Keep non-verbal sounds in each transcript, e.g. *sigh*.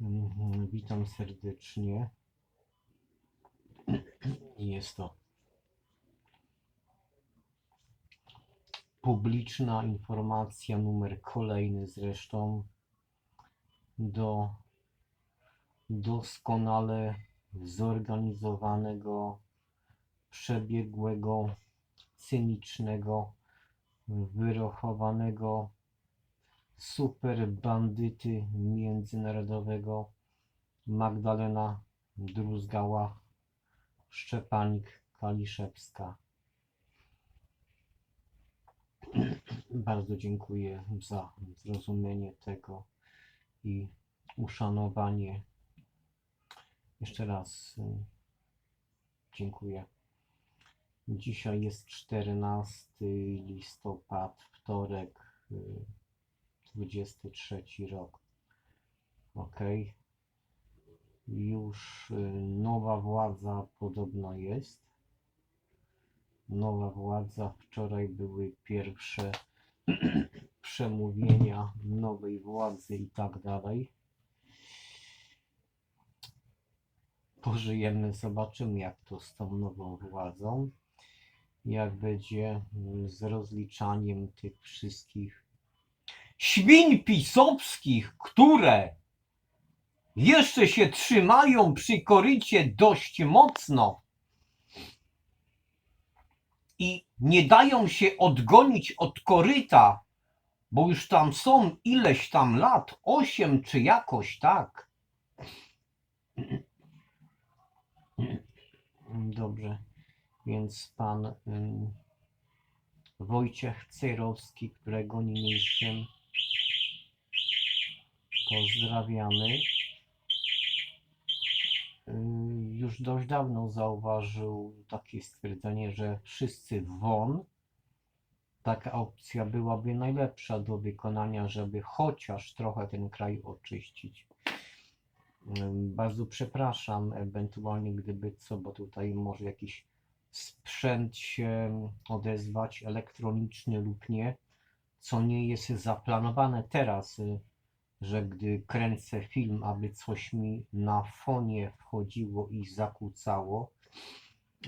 Mhm, Witam serdecznie. *clears throat* Jest to publiczna informacja, numer kolejny zresztą do doskonale zorganizowanego, przebiegłego, cynicznego, wyrochowanego super bandyty międzynarodowego Magdalena Druzgała Szczepanik Kaliszewska. *clears throat* Bardzo dziękuję za zrozumienie tego i uszanowanie. Jeszcze raz y, dziękuję. Dzisiaj jest 14 listopad, wtorek, y, 23 rok. Ok. Już y, nowa władza podobno jest. Nowa władza. Wczoraj były pierwsze *clears throat* przemówienia nowej władzy i tak dalej. Pożyjemy, zobaczymy jak to z tą nową władzą. Jak będzie mm, z rozliczaniem tych wszystkich świń pisowskich, które jeszcze się trzymają przy korycie dość mocno i nie dają się odgonić od koryta, bo już tam są ileś tam lat, osiem czy jakoś tak. Dobrze, więc pan ym, Wojciech Cejrowski, którego niniejszym pozdrawiamy, y, już dość dawno zauważył takie stwierdzenie, że wszyscy won. Taka opcja byłaby najlepsza do wykonania, żeby chociaż trochę ten kraj oczyścić. Ym, Bardzo przepraszam, ewentualnie gdyby co, bo tutaj może jakiś sprzęt się odezwać, elektroniczny lub nie, co nie jest zaplanowane teraz, y, że gdy kręcę film, aby coś mi na fonie wchodziło i zakłócało,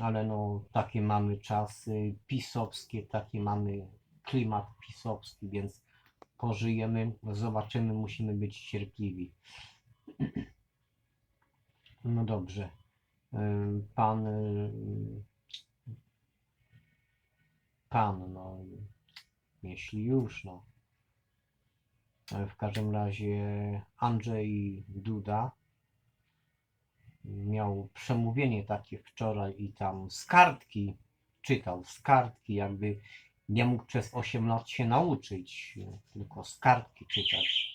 ale no takie mamy czasy pisowskie, taki mamy klimat pisowski, więc pożyjemy, zobaczymy, musimy być cierpliwi. *clears throat* No dobrze. Ym, Pan, y, pan, no, jeśli już, no. W każdym razie Andrzej Duda miał przemówienie takie wczoraj i tam z kartki czytał, z kartki, jakby nie mógł przez 8 lat się nauczyć, tylko z kartki czytać.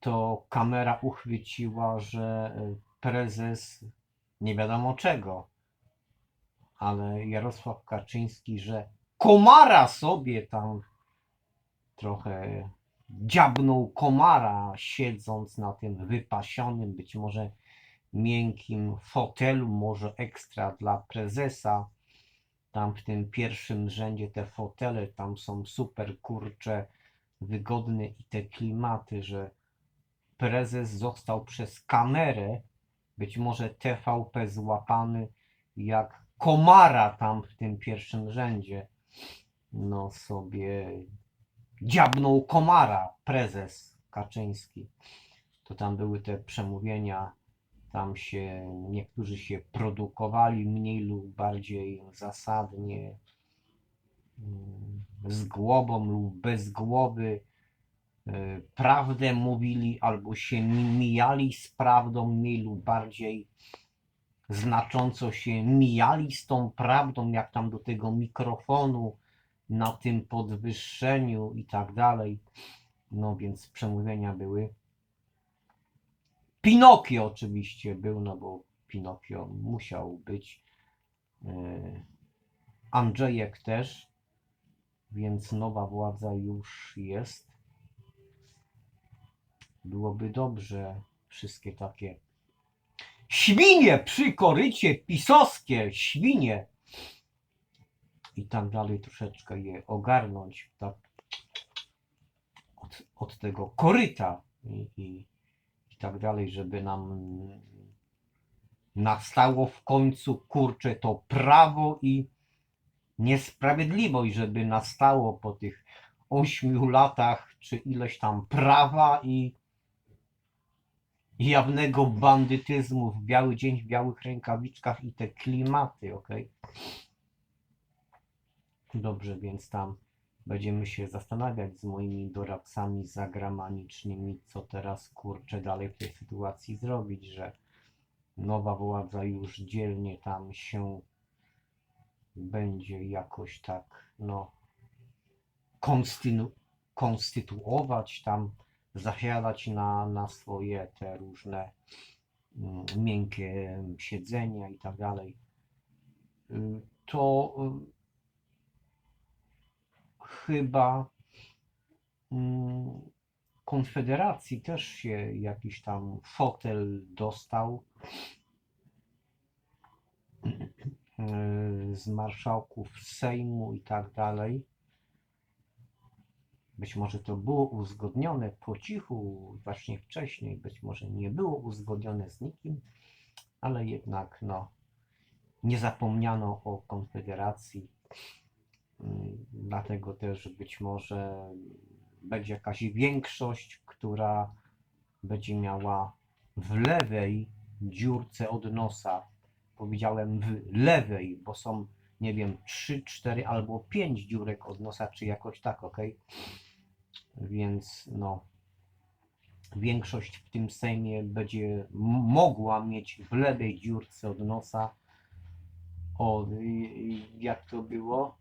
To kamera uchwyciła, że prezes nie wiadomo czego, ale Jarosław Kaczyński, że komara sobie tam trochę dziabnął komara, siedząc na tym wypasionym, być może miękkim fotelu, może ekstra dla prezesa. Tam w tym pierwszym rzędzie te fotele tam są super kurcze, wygodne i te klimaty, że prezes został przez kamerę, być może TVP złapany jak komara tam w tym pierwszym rzędzie. No sobie dziabnął komara prezes Kaczyński. To tam były te przemówienia, tam się niektórzy się produkowali mniej lub bardziej zasadnie, mm, z głową lub bez głowy. e, Prawdę mówili albo się mi- mijali z prawdą mniej lub bardziej znacząco się mijali z tą prawdą, jak tam do tego mikrofonu, na tym podwyższeniu i tak dalej. No więc przemówienia były. Pinokio oczywiście był, no bo Pinokio musiał być. Yy, Andrzejek też, więc nowa władza już jest. Byłoby dobrze wszystkie takie świnie przy korycie pisowskie, świnie. I tak dalej troszeczkę je ogarnąć, tak od, od tego koryta i, i, i tak dalej, żeby nam nastało w końcu, kurczę, to prawo i niesprawiedliwość, żeby nastało po tych ośmiu latach, czy ileś tam prawa i jawnego bandytyzmu w biały dzień w białych rękawiczkach i te klimaty, ok? Dobrze, więc tam będziemy się zastanawiać z moimi doradcami zagranicznymi, co teraz kurczę dalej w tej sytuacji zrobić, że nowa władza już dzielnie tam się będzie jakoś tak, no, konstynu, konstytuować tam, zasiadać na, na swoje te różne mm, miękkie siedzenia i tak dalej, to y, chyba mm, Konfederacji też się jakiś tam fotel dostał z marszałków Sejmu i tak dalej. Być może to było uzgodnione po cichu właśnie wcześniej, być może nie było uzgodnione z nikim, ale jednak no, nie zapomniano o Konfederacji. Mm, Dlatego też być może będzie jakaś większość, która będzie miała w lewej dziurce od nosa. Powiedziałem w lewej, bo są, nie wiem, 3, 4 albo 5 dziurek od nosa, czy jakoś tak, ok? Więc no, większość w tym Sejmie będzie mogła mieć w lewej dziurce od nosa. O, jak to było?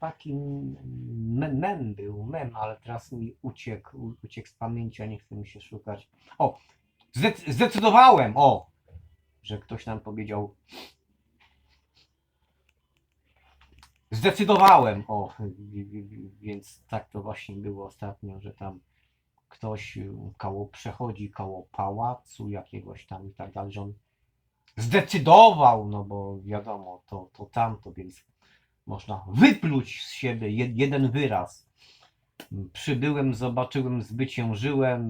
Taki mem, był, mem, ale teraz mi uciekł, uciekł z pamięci, a nie chce mi się szukać. O, zdec- zdecydowałem, o, że ktoś nam powiedział, Zdecydowałem, o, wi- wi- wi- więc tak to właśnie było ostatnio, że tam ktoś y, koło przechodzi koło pałacu jakiegoś tam i tak dalej, że on zdecydował, no bo wiadomo, to, to tamto, więc można wypluć z siebie jed, jeden wyraz. Przybyłem, zobaczyłem, zwyciężyłem,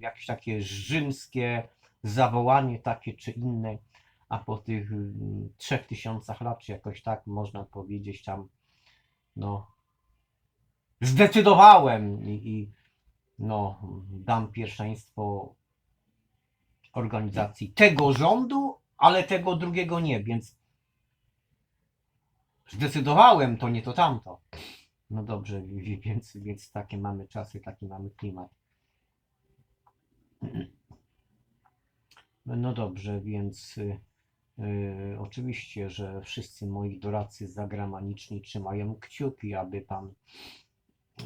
jakieś takie rzymskie zawołanie takie czy inne a po tych mm, trzech tysiącach lat, czy jakoś tak można powiedzieć tam, no, zdecydowałem i, i no, dam pierwszeństwo organizacji tego rządu, ale tego drugiego nie, więc zdecydowałem, to nie to tamto. No dobrze, wi- wi- więc, więc takie mamy czasy, taki mamy klimat. No dobrze, więc y, oczywiście, że wszyscy moi doradcy zagraniczni trzymają kciuki, aby pan y,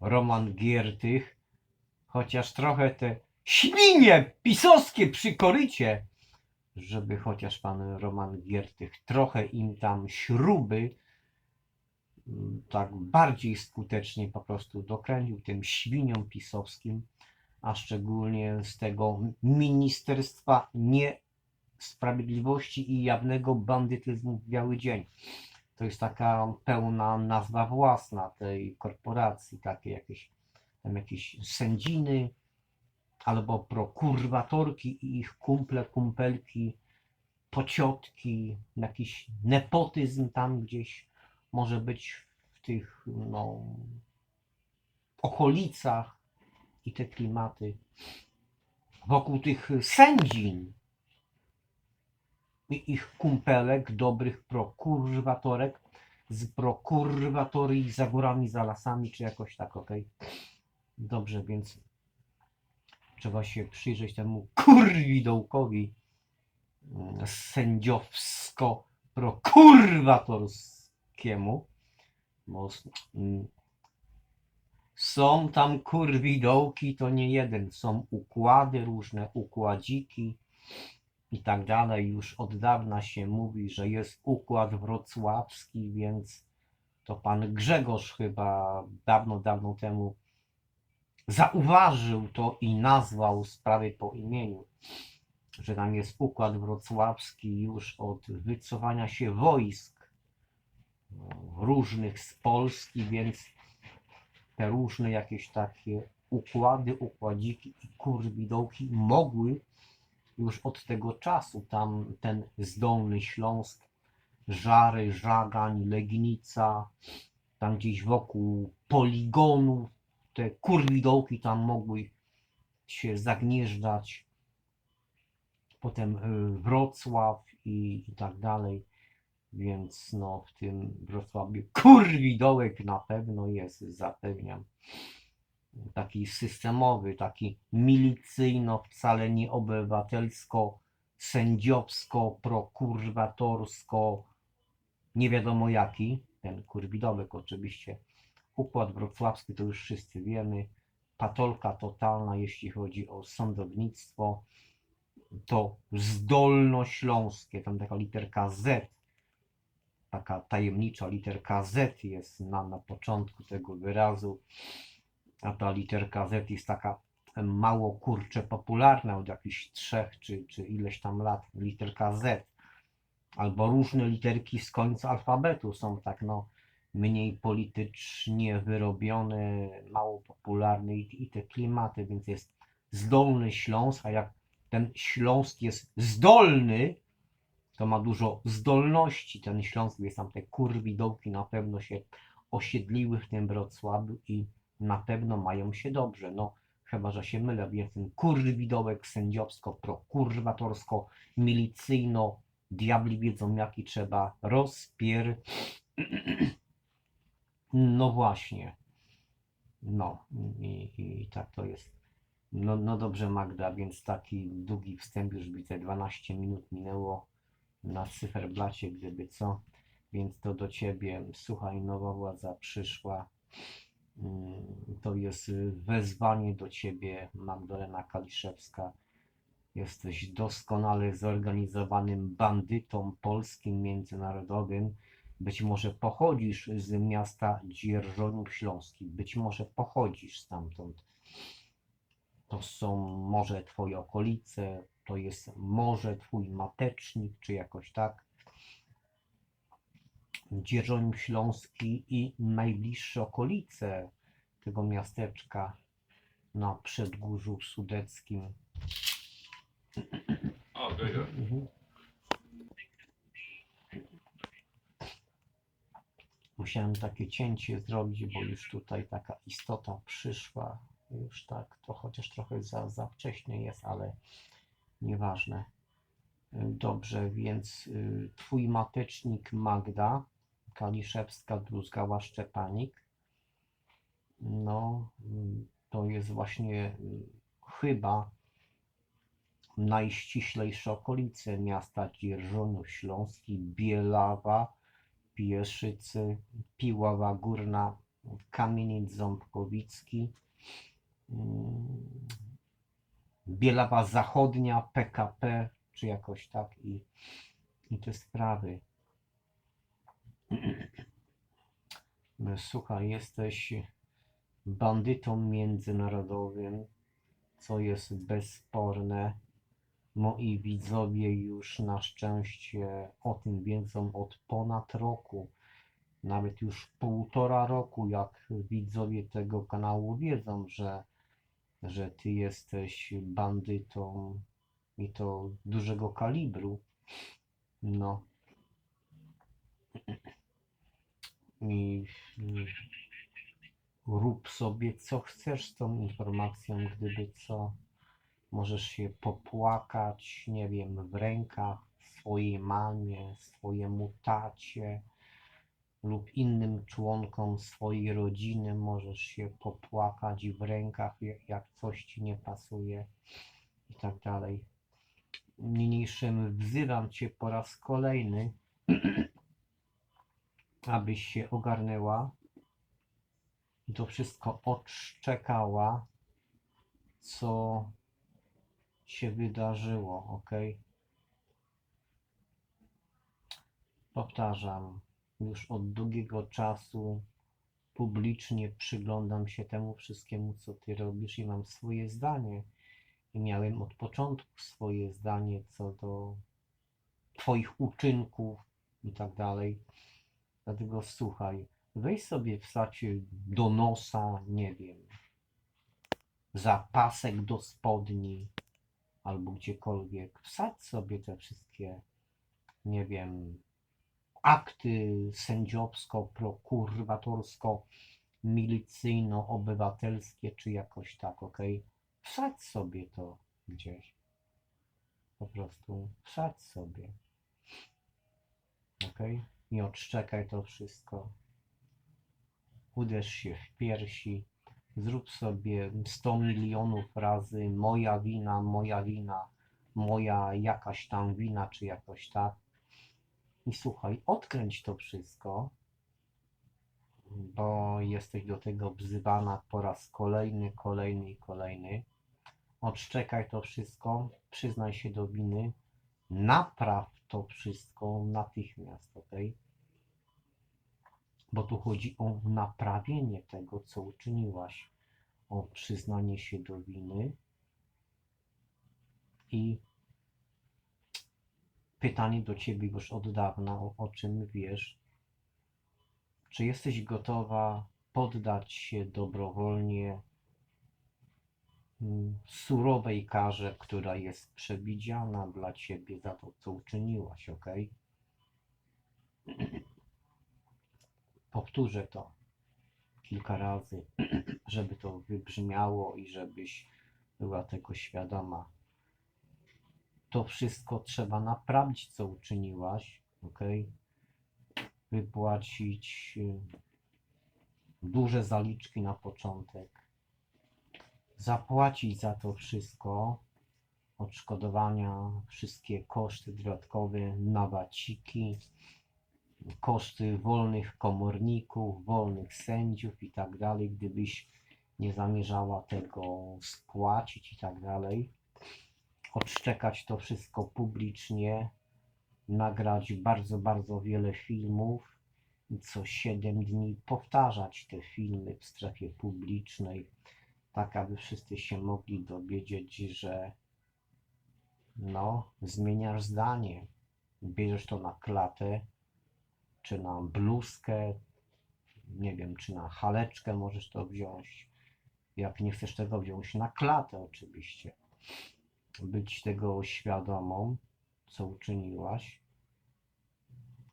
Roman Giertych, chociaż trochę te świnie pisowskie przy korycie, żeby chociaż pan Roman Giertych trochę im tam śruby mm, tak bardziej skutecznie po prostu dokręcił tym świniom pisowskim, a szczególnie z tego Ministerstwa Niesprawiedliwości i Jawnego Bandytyzmu w Biały Dzień. To jest taka pełna nazwa własna tej korporacji, takie jakieś tam jakieś sędziny albo prokurwatorki i ich kumple, kumpelki, pociotki, jakiś nepotyzm tam gdzieś może być w tych no, okolicach i te klimaty wokół tych sędzin ich kumpelek, dobrych prokurwatorek z prokurwatorii za górami, za lasami, czy jakoś tak, okej? Dobrze, więc trzeba się przyjrzeć temu kurwidołkowi mm, sędziowsko-prokurwatorskiemu, bo mm, są tam kurwidołki, to nie jeden, są układy różne, układziki i tak dalej. Już od dawna się mówi, że jest układ wrocławski, więc to pan Grzegorz chyba dawno, dawno temu zauważył to i nazwał sprawę po imieniu, że tam jest układ wrocławski już od wycofania się wojsk no, różnych z Polski, więc te różne jakieś takie układy, układziki i kurwidołki mogły już od tego czasu tam ten zdolny Śląsk, Żary, Żagań, Legnica, tam gdzieś wokół poligonu te kurwidołki tam mogły się zagnieżdżać. Potem y, Wrocław i, i tak dalej. Więc no w tym Wrocławiu kurwidołek na pewno jest, zapewniam. Taki systemowy, taki milicyjno, wcale nie obywatelsko, sędziowsko, prokurwatorsko, nie wiadomo jaki, ten kurwidołek oczywiście. Układ wrocławski to już wszyscy wiemy. Patolka totalna, jeśli chodzi o sądownictwo. To zdolnośląskie, tam taka literka Z, taka tajemnicza literka Z jest na, na początku tego wyrazu. A ta literka Z jest taka mało kurcze popularna od jakichś trzech czy, czy ileś tam lat. Literka Z. Albo różne literki z końca alfabetu są tak no mniej politycznie wyrobione, mało popularne i, i te klimaty, więc jest zdolny Śląsk, a jak ten Śląsk jest zdolny, to ma dużo zdolności. Ten Śląsk, jest tam te kurwidołki na pewno się osiedliły w tym Wrocławiu i na pewno mają się dobrze. No, chyba, że się mylę, więc ten kurwidołek sędziowsko, prokurwatorsko, milicyjno, diabli wiedzą jaki trzeba rozpier... *clears throat* No właśnie. No i, i tak to jest. No, no dobrze Magda, więc taki długi wstęp już widzę, 12 minut minęło na cyferblacie, gdyby co. Więc to do Ciebie, słuchaj, nowa władza przyszła. Mm, To jest y, wezwanie do Ciebie, Magdalena Kaliszewska. Jesteś doskonale zorganizowanym bandytą polskim, międzynarodowym. Być może pochodzisz z miasta Dzierżoniów Śląskich, być może pochodzisz stamtąd. To są może Twoje okolice, to jest może Twój matecznik, czy jakoś tak. Dzierżoniów Śląski i najbliższe okolice tego miasteczka na Przedgórzu Sudeckim. O, Gregor. Mhm. Musiałem takie cięcie zrobić, bo już tutaj taka istota przyszła. Już tak, to chociaż trochę za, za wcześnie jest, ale nieważne. Dobrze, więc y, twój matecznik Magda Kaliszewska druzgała Szczepanik. No, y, to jest właśnie y, chyba najściślejsze okolice miasta Dzierżoniów Śląski, Bielawa, Pieszycy, Piława Górna, Kamieniec Ząbkowicki, mm, Bielawa Zachodnia, PKP, czy jakoś tak i, i te sprawy. *clears throat* Słuchaj, jesteś bandytą międzynarodowym, co jest bezsporne. Moi widzowie już na szczęście o tym wiedzą od ponad roku, nawet już półtora roku, jak widzowie tego kanału wiedzą, że, że ty jesteś bandytą i to dużego kalibru. No. *clears throat* I rób sobie co chcesz z tą informacją, gdyby co. Możesz się popłakać, nie wiem, w rękach swojej mamie, swojemu tacie lub innym członkom swojej rodziny. Możesz się popłakać w rękach, jak coś ci nie pasuje i tak dalej. Niniejszym wzywam cię po raz kolejny, abyś się ogarnęła i to wszystko odszczekała, co się wydarzyło, ok? Powtarzam, już od długiego czasu publicznie przyglądam się temu wszystkiemu, co ty robisz i mam swoje zdanie. I miałem od początku swoje zdanie co do twoich uczynków i tak dalej. Dlatego słuchaj, weź sobie wsadź do nosa, nie wiem, zapasek do spodni albo gdziekolwiek. Wsadź sobie te wszystkie, nie wiem, akty sędziowsko-prokurwatorsko, milicyjno-obywatelskie, czy jakoś tak, ok? Wsadź sobie to gdzieś. Po prostu wsadź sobie. Ok? I odszczekaj to wszystko. Uderz się w piersi. Zrób sobie 100 milionów razy moja wina, moja wina, moja jakaś tam wina, czy jakoś tak. I słuchaj, odkręć to wszystko, bo jesteś do tego wzywana po raz kolejny, kolejny i kolejny. Odszczekaj to wszystko, przyznaj się do winy, napraw to wszystko natychmiast, ok? Bo tu chodzi o naprawienie tego, co uczyniłaś, o przyznanie się do winy i pytanie do ciebie już od dawna, o, o czym wiesz. Czy jesteś gotowa poddać się dobrowolnie mm, surowej karze, która jest przewidziana dla ciebie za to, co uczyniłaś, ok? *clears throat* Powtórzę to kilka razy, *clears throat* żeby to wybrzmiało i żebyś była tego świadoma. To wszystko trzeba naprawić, co uczyniłaś, ok? Wypłacić y, duże zaliczki na początek, zapłacić za to wszystko, odszkodowania, wszystkie koszty dodatkowe, nawaciki, koszty wolnych komorników, wolnych sędziów i tak dalej, gdybyś nie zamierzała tego spłacić i tak dalej. Odszczekać to wszystko publicznie, nagrać bardzo, bardzo wiele filmów co 7 dni powtarzać te filmy w strefie publicznej, tak aby wszyscy się mogli dowiedzieć, że no, zmieniasz zdanie, bierzesz to na klatę, czy na bluzkę, nie wiem, czy na haleczkę możesz to wziąć. Jak nie chcesz tego wziąć, na klatę oczywiście. Być tego świadomą, co uczyniłaś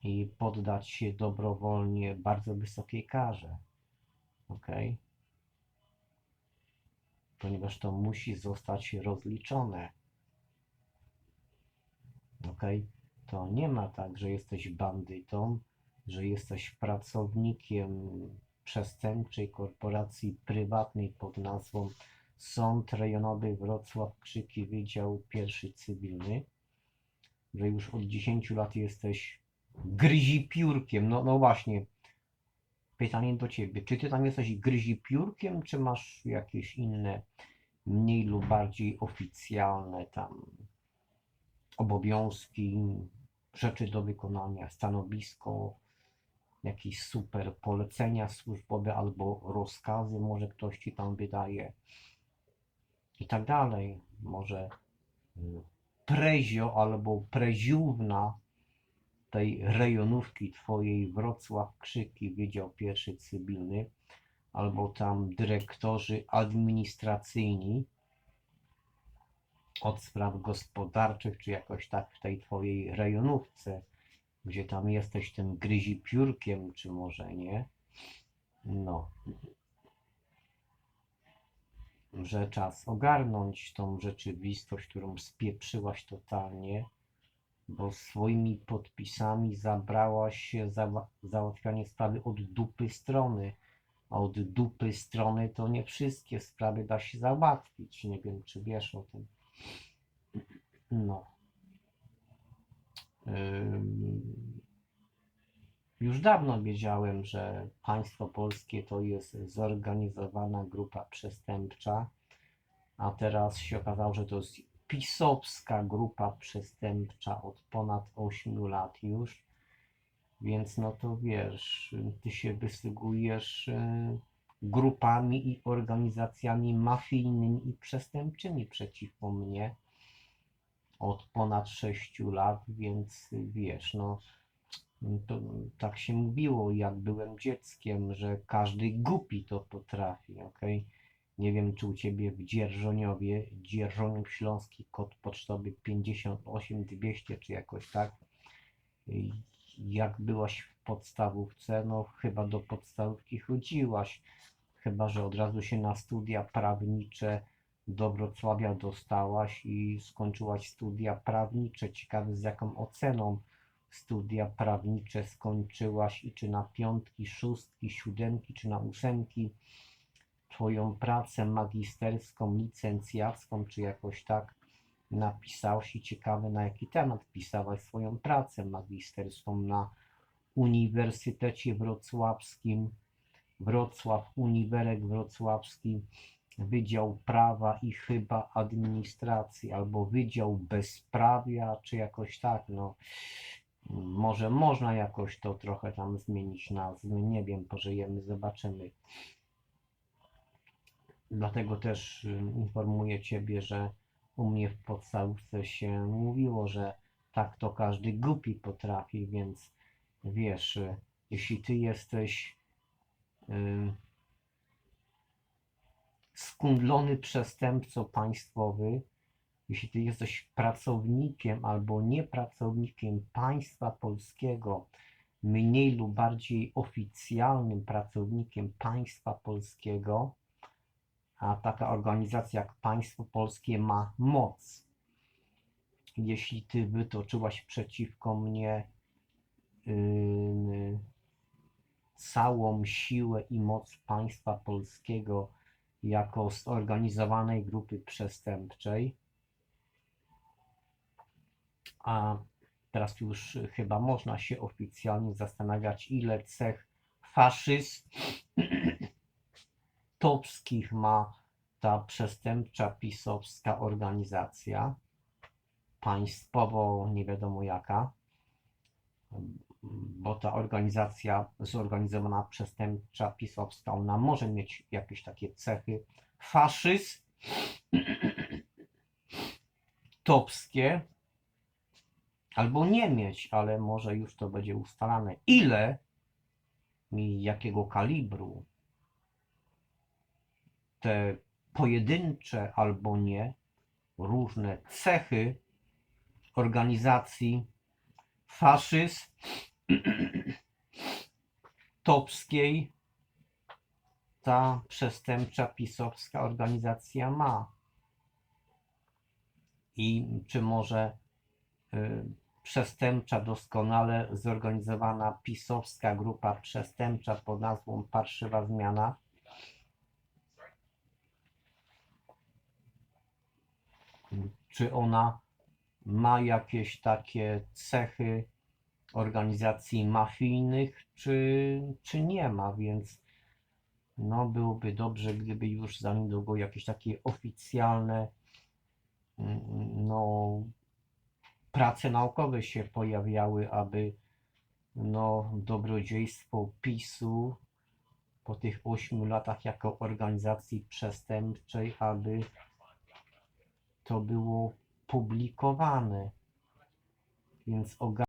i poddać się dobrowolnie bardzo wysokiej karze. Ok? Ponieważ to musi zostać rozliczone. Ok? To nie ma tak, że jesteś bandytą, że jesteś pracownikiem przestępczej korporacji prywatnej pod nazwą Sąd Rejonowy Wrocław Krzyki Wydział Pierwszy Cywilny, że już od 10 lat jesteś gryzipiórkiem. No, no właśnie, pytanie do Ciebie, czy Ty tam jesteś gryzipiórkiem, czy masz jakieś inne, mniej lub bardziej oficjalne tam obowiązki, rzeczy do wykonania, stanowisko, jakieś super polecenia służbowe albo rozkazy, może ktoś ci tam wydaje i tak dalej. Może y, prezio albo preziówna tej rejonówki twojej Wrocław Krzyki, Wydział Pierwszy Cywilny, albo tam dyrektorzy administracyjni od spraw gospodarczych, czy jakoś tak w tej twojej rejonówce gdzie tam jesteś tym gryzi piórkiem, czy może nie. No. Że czas ogarnąć tą rzeczywistość, którą spieprzyłaś totalnie, bo swoimi podpisami zabrałaś się za załatwianie sprawy od dupy strony. A od dupy strony to nie wszystkie sprawy da się załatwić. Nie wiem, czy wiesz o tym. No. Już dawno wiedziałem, że państwo polskie to jest zorganizowana grupa przestępcza, a teraz się okazało, że to jest pisowska grupa przestępcza od ponad 8 lat już. Więc no to wiesz, ty się wysługujesz y, grupami i organizacjami mafijnymi i przestępczymi przeciwko mnie od ponad 6 lat, więc wiesz, no To tak się mówiło, jak byłem dzieckiem, że każdy głupi to potrafi, okej? Nie wiem, czy u Ciebie w Dzierżoniowie, Dzierżoniów Śląski, kod pocztowy 58200, czy jakoś tak. Jak byłaś w podstawówce, no chyba do podstawówki chodziłaś, chyba że od razu się na studia prawnicze do Wrocławia dostałaś i skończyłaś studia prawnicze. Ciekawy z jaką oceną studia prawnicze skończyłaś i czy na piątki, szóstki, siódemki, czy na ósemki. Twoją pracę magisterską, licencjacką, czy jakoś tak napisałaś i ciekawe na jaki temat pisałaś swoją pracę magisterską? Na Uniwersytecie Wrocławskim, Wrocław, Uniwerek Wrocławski, Wydział Prawa i chyba Administracji, albo Wydział Bezprawia, czy jakoś tak, no. Może można jakoś to trochę tam zmienić nazwy, nie wiem, pożyjemy, zobaczymy. Dlatego też y, informuję Ciebie, że u mnie w podstawówce się mówiło, że tak to każdy głupi potrafi, więc wiesz, y, jeśli Ty jesteś y, skundlony przestępco państwowy, jeśli Ty jesteś pracownikiem albo niepracownikiem państwa polskiego, mniej lub bardziej oficjalnym pracownikiem państwa polskiego, a taka organizacja jak państwo polskie ma moc. Jeśli Ty wytoczyłaś przeciwko mnie yy, całą siłę i moc państwa polskiego jako zorganizowanej grupy przestępczej, a teraz już chyba można się oficjalnie zastanawiać, ile cech faszystowskich *clears throat* ma ta przestępcza pisowska organizacja, państwowo nie wiadomo jaka, bo ta organizacja zorganizowana przestępcza pisowska, ona może mieć jakieś takie cechy faszystowskie, *clears throat* albo nie mieć, ale może już to będzie ustalane. Ile i jakiego kalibru te pojedyncze albo nie różne cechy organizacji *clears throat* faszystowskiej ta przestępcza pisowska organizacja ma. I czy może y, przestępcza, doskonale zorganizowana pisowska grupa przestępcza pod nazwą Parszywa Zmiana czy ona ma jakieś takie cechy organizacji mafijnych, czy, czy nie ma, więc no byłoby dobrze, gdyby już za niedługo jakieś takie oficjalne mm, no, prace naukowe się pojawiały, aby no, dobrodziejstwo PiSu po tych ośmiu latach jako organizacji przestępczej, aby to było publikowane. Więc ogarnij